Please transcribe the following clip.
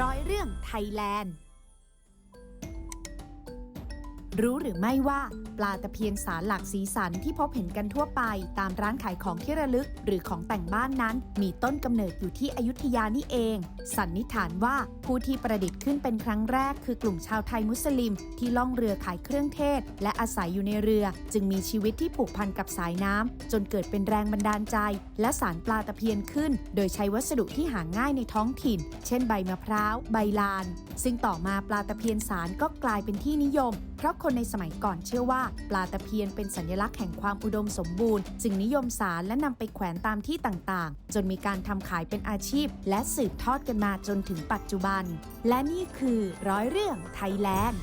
ร้อยเรื่องไทยแลนด์ รู้หรือไม่ว่าปลาตะเพียนสารหลากสีสันที่พบเห็นกันทั่วไป ตามร้านขายของที่ระลึก หรือของแต่งบ้านนั้น มีต้นกำเนิดอยู่ที่อยุธยานี่เอง สันนิษฐานว่าผู้ที่ประดิษฐ์ขึ้นเป็นครั้งแรก คือกลุ่มชาวไทยมุสลิม ที่ล่องเรือขายเครื่องเทศ และอาศัยอยู่ในเรือ จึงมีชีวิตที่ผูกพันกับสายน้ำจนเกิดเป็นแรงบันดาลใจ และสารปลาตะเพียนขึ้น โดยใช้วัสดุที่หาง่ายในท้องถิ่น เช่นใบมะพร้าว ใบลาน ซึ่งต่อมาปลาตะเพียนสารก็กลายเป็นที่นิยม เพราะคนคนในสมัยก่อนเชื่อว่า ปลาตะเพียนเป็นสัญลักษณ์แห่งความอุดมสมบูรณ์ จึงนิยมสารและนำไปแขวนตามที่ต่างๆ จนมีการทำขายเป็นอาชีพ และสืบทอดกันมาจนถึงปัจจุบัน และนี่คือร้อยเรื่องไทยแลนด์